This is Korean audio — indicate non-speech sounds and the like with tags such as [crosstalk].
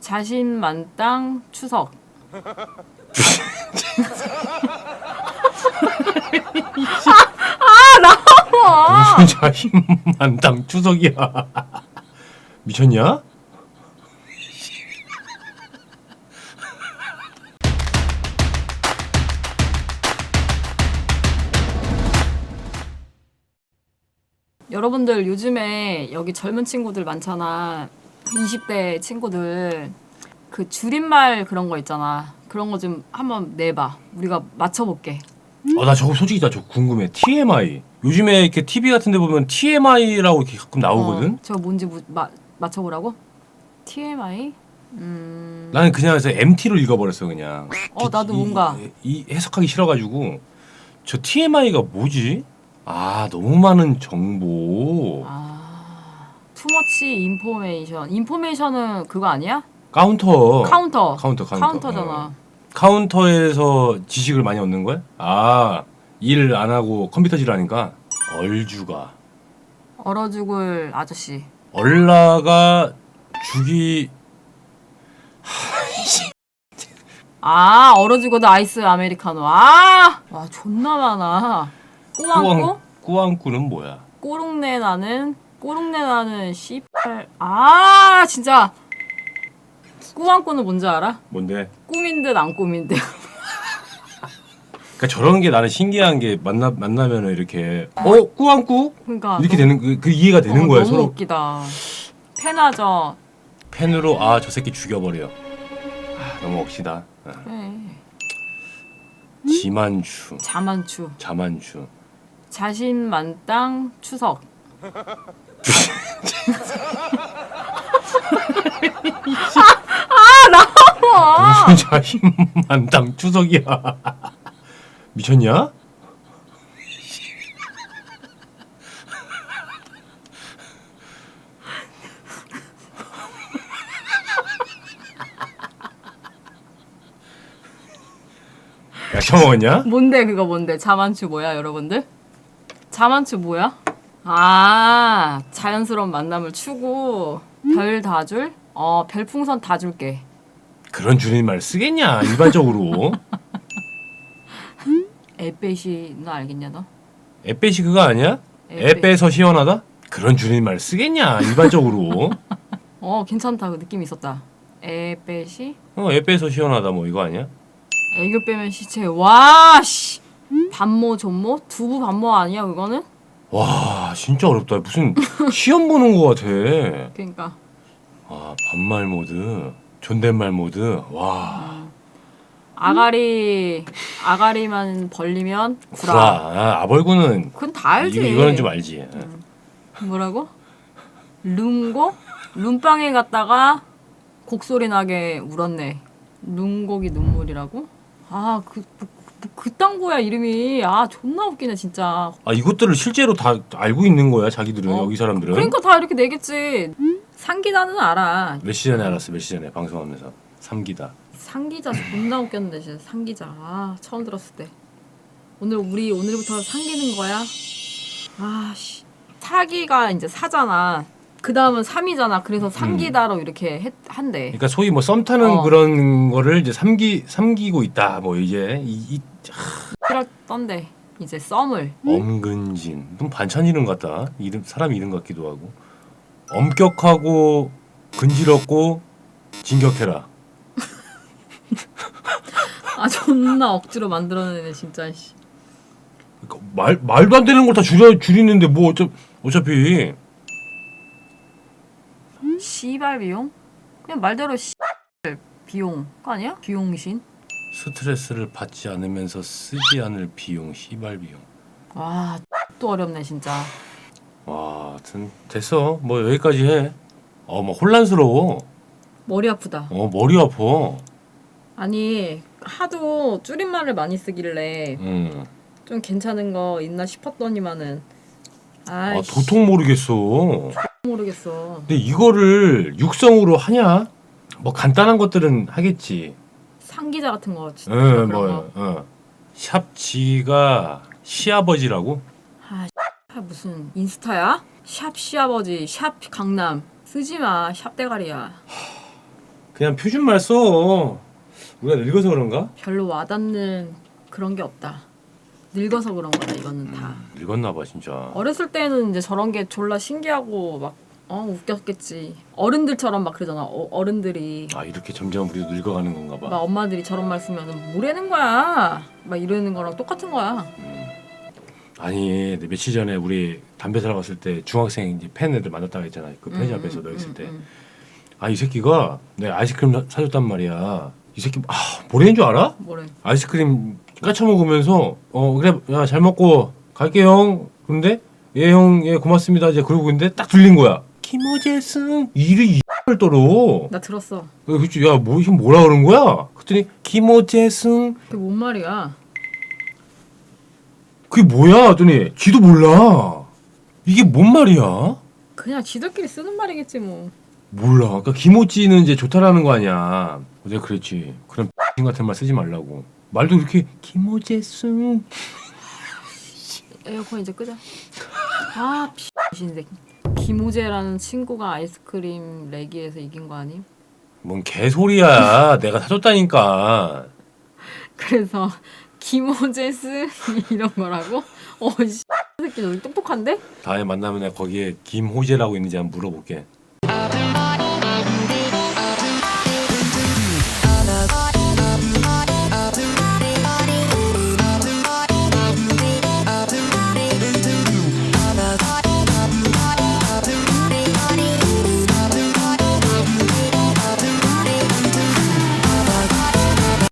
자신 만땅 추석. 무슨 자신만당 추석이야. 미쳤냐? 여러분들 요즘에 여기 젊은 친구들 많잖아. 20대 친구들 그 줄임말 그런 거 있잖아. 그런 거 좀 한번 내봐. 우리가 맞춰볼게. 어, 나 저거 솔직히 나 저거 궁금해. TMI. 요즘에 이렇게 TV 같은 데 보면 TMI라고 이렇게 가끔 나오거든? 어, 저거 뭔지 무, 마, 맞춰보라고? TMI? 음, 나는 그냥 그래서 MT로 읽어버렸어, 그냥. 어, 나도 이- 뭔가. 이, 이 해석하기 싫어가지고. 저 TMI가 뭐지? 아, 너무 많은 정보. 아, 투머치 인포메이션. 인포메이션은 그거 아니야? 카운터. 카운터. 카운터, 카운터. 카운터잖아. 어. 카운터에서 지식을 많이 얻는 거야? 아, 일 안 하고 컴퓨터질 하니까 얼주가. 얼어 죽을 아저씨. 얼라가 죽이 아, 얼어 죽어도 아이스 아메리카노. 아! 와, 존나 많아. 꼬안꼬? 꾸왕 꾸왕꾸는 뭐야? 꼬롱내 나는 꼬롱내 나는 씨발. 아, 진짜. 꼬안꼬는 뭔지 알아? 뭔데? 꿈인 듯 안 꿈인 듯. 그러니까 저런 게 나는 신기한 게 만나 만나면은 이렇게 어 꾸왕꾸 그러니까 이렇게 되는 그, 그 이해가 되는 어, 거야 너무 서로 웃기다. 페나저. 펜으로 아 저 새끼 죽여버려. 아, 너무 억시다. 아. 지만추 자만추. 자만추. 자신 만땅 추석. 무슨 자신만당 추석이야. 미쳤냐? 야, 처먹었냐? 뭔데 그거 뭔데? 자만추 뭐야 여러분들? 자만추 뭐야? 아 자연스러운 만남을 추구 별 다 줄? 어 별풍선 다 줄게. 그런 줄임말 쓰겠냐, 일반적으로. [laughs] 에페시 너 알겠냐 너? 에빼시 그거 아니야? 에빼. 에빼서 시원하다? 그런 줄임말 쓰겠냐, 일반적으로. [laughs] 어 괜찮다 그 느낌 있었다. 에페시 어, 에 빼서 시원하다, 뭐 이거 아니야? 애교 빼면 시체 와 씨 반모 존모 두부 반모 아니야 그거는? 와, 진짜 어렵다. 무슨 시험 보는 거 같아. 그러니까 아, 반말 모드, 존댓말 모드. 와, 아가리 아가리만 벌리면 구라. 구라. 아, 아벌구는 그건 다 알지. 이, 이거는 좀 알지. 뭐라고? 룸고? 룸빵에 갔다가 곡소리 나게 울었네. 룸곡이 눈물이라고? 아, 그, 그, 그딴 거야, 이름이. 아, 존나 웃기네, 진짜. 아, 이것들을 실제로 다 알고 있는 거야, 자기들은 어. 여기 사람들은. 그러니까 다 이렇게 내겠지. 상기다는 알아. 몇 시 전에 알았어, 몇 시 전에 방송하면서 삼기다. 상기자 존나 웃겼는데, 진짜. 상기자. 아, 처음 들었을 때. 오늘, 우리 오늘부터 상기는 거야? 아, 씨. 사기가 이제 사잖아. 그 다음은 삼이잖아. 그래서 상기다로 이렇게 했, 한대. 그러니까 소위 뭐 썸 타는 어. 그런 거를 이제 삼기 삼기고 있다. 뭐 이제 이, 이 그랬던데 이제 썸을 엄근진 좀 반찬 이름 같다. 이름 사람 이름 같기도 하고 엄격하고 근지럽고 진격해라. [laughs] 아 존나 억지로 만들어내네 진짜 씨. 그러니까 말 말도 안 되는 걸 다 줄여 줄이는데 뭐 어차 어차피 씨발 비용? 그냥 말대로 씨 비용 거 아니야? 비용신? 스트레스를 받지 않으면서 쓰지 않을 비용 시발 비용. 와 또 어렵네 진짜. 와, 하여튼 됐어. 뭐 여기까지 해. 어, 뭐 혼란스러워. 머리 아프다. 어, 머리 아파. 아니 하도 줄임말을 많이 쓰길래 음. 좀 괜찮은 거 있나 싶었더니만은 아, 도통 모르겠어. 모르겠어. 근데 이거를 육성으로 하냐? 뭐 간단한 것들은 하겠지. 상기자 같은 거 진짜 응, 그런 뭐, 거. 어. 샵 지가 시아버지라고? 아, 씨, 무슨 인스타야? 샵 시아버지, 샵 강남 쓰지 마, 샵 대가리야. 그냥 표준말 써. 우리가 늙어서 그런가? 별로 와닿는 그런 게 없다. 늙어서 그런 거다 이거는 다. 늙었나 봐 진짜. 어렸을 때는 이제 저런 게 졸라 신기하고 막 어, 웃겼겠지. 어른들처럼 막 그러잖아. 어, 어른들이 아 이렇게 점점 우리도 늙어가는 건가 봐. 막 엄마들이 저런 말 쓰면은 뭐라는 거야. 막 이러는 거랑 똑같은 거야. 아니 근데 며칠 전에 우리 담배 사러 갔을 때 중학생 이제 팬 애들 만났다고 했잖아. 그 편의점에서 음, 너 있을 음, 때. 음. 아 이 새끼가 내가 아이스크림 사- 사줬단 말이야. 이 새끼 아 뭐라는 줄 알아? 뭐래? 아이스크림 까쳐 먹으면서 어 그래 야 잘 먹고 갈게 형. 그런데 예 형 예 고맙습니다 이제 그러고 있는데 딱 들린 거야. 김호재승 이를 이를 떨어. 나 들었어. 그치 야뭐 이게 뭐라 그런 거야? 그랬더니 김호재승 그게 뭔 말이야? 그게 뭐야? 했더니 지도 몰라. 이게 뭔 말이야? 그냥 지들끼리 쓰는 말이겠지 뭐. 몰라. 그러니까 김호찌는 이제 좋다라는 거 아니야. 내가 그랬지. 그런 X 같은 말 쓰지 말라고. 말도 이렇게 김호재승 에어컨 이제 끄자. 아, 신색. 김호재라는 친구가 아이스크림 내기에서 이긴 거 아님? 뭔 개소리야. 내가 사줬다니까. 그래서 김호재스 이런 거라고? 어, 씨, 새끼 너 똑똑한데? 다음에 만나면 내가 거기에 김호재라고 있는지 한번 물어볼게.